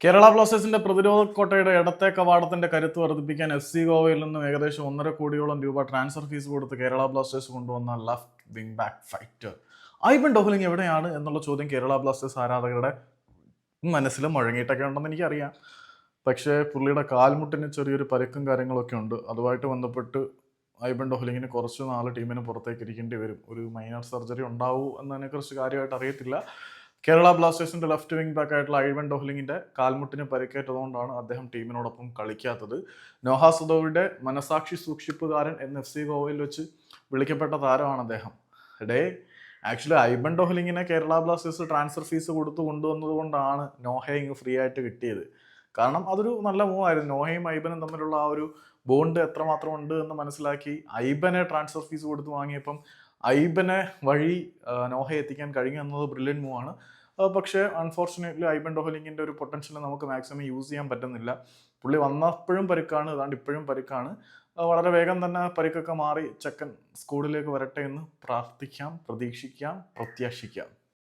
കേരള ബ്ലാസ്റ്റേഴ്സിന്റെ പ്രതിരോധ കോട്ടയുടെ ഇടത്തെ കവാടത്തിന്റെ കരുത്ത് വർദ്ധിപ്പിക്കാൻ എഫ് സി ഗോവയിൽ നിന്നും ഏകദേശം ഒന്നര കോടിയോളം രൂപ ട്രാൻസ്ഫർ ഫീസ് കൊടുത്ത് കേരള ബ്ലാസ്റ്റേഴ്സ് കൊണ്ടുവന്ന left wing back fighter Aiban Dohling എവിടെയാണ് എന്നുള്ള ചോദ്യം കേരള ബ്ലാസ്റ്റേഴ്സ് ആരാധകരുടെ മനസ്സിൽ മുഴങ്ങിയിട്ടൊക്കെ ഉണ്ടെന്ന് എനിക്കറിയാം. പക്ഷേ പുള്ളിയുടെ കാൽമുട്ടിന് ചെറിയൊരു പരുക്കും കാര്യങ്ങളൊക്കെ ഉണ്ട്. അതുമായിട്ട് ബന്ധപ്പെട്ട് ഐബൻ ഡോഹ്ലിങ്ങിന് കുറച്ച് നാൾ ടീമിന് പുറത്തേക്ക് ഇരിക്കേണ്ടി വരും. ഒരു മൈനർ സർജറി ഉണ്ടാവൂ എന്നതിനെക്കുറിച്ച് കാര്യമായിട്ട് അറിയത്തില്ല. കേരള ബ്ലാസ്റ്റേഴ്സിന്റെ ലെഫ്റ്റ് വിംഗ് ബാക്ക് ആയിട്ടുള്ള ഐവൻ ഡോഹ്ലിങ്ങിന്റെ കാൽമുട്ടിന് പരിക്കേറ്റതുകൊണ്ടാണ് അദ്ദേഹം ടീമിനോടൊപ്പം കളിക്കാത്തത്. നോഹ സുദോവിന്റെ മനസാക്ഷി സൂക്ഷിപ്പുകാരൻ എന്ന് എഫ് സി ഗോവയിൽ വെച്ച് വിളിക്കപ്പെട്ട താരമാണ് അദ്ദേഹം. ഡേ ആക്ച്വലി ഐബൻ ഡോഹ്ലിങ്ങിനെ കേരള ബ്ലാസ്റ്റേഴ്സ് ട്രാൻസ്ഫർ ഫീസ് കൊടുത്തു കൊണ്ടുവന്നതുകൊണ്ടാണ് നോഹയെ ഇങ്ങ് ഫ്രീ ആയിട്ട് കിട്ടിയത്. കാരണം അതൊരു നല്ല മൂവ് ആയിരുന്നു. നോഹയും ഐബനും തമ്മിലുള്ള ആ ഒരു ബോണ്ട് എത്രമാത്രം ഉണ്ട് എന്ന് മനസ്സിലാക്കി ഐബനെ ട്രാൻസ്ഫർ ഫീസ് കൊടുത്ത് വാങ്ങിയപ്പം ഐബനെ വഴി നോഹയെ എത്തിക്കാൻ കഴിഞ്ഞു എന്നത് ബ്രില്യൻ മൂവ് ആണ്. ആ, പക്ഷേ അൺഫോർച്ചുനേറ്റ്ലി ഐബൻ ഡോഹലിങ്ങിന്റെ ഒരു പൊട്ടൻഷ്യൽ നമുക്ക് മാക്സിമം യൂസ് ചെയ്യാൻ പറ്റുന്നില്ല. പുള്ളി വന്നപ്പോഴും പരിക്കാണ് അതാണ്ട് ഇപ്പോഴും പരിക്കാണ്. വളരെ വേഗം തന്നെ പരിക്കൊക്കെ മാറി ചെക്കൻ സ്കൂളിലേക്ക് വരട്ടെ എന്ന് പ്രാർത്ഥിക്കാം പ്രതീക്ഷിക്കാം പ്രത്യാശിക്കാം.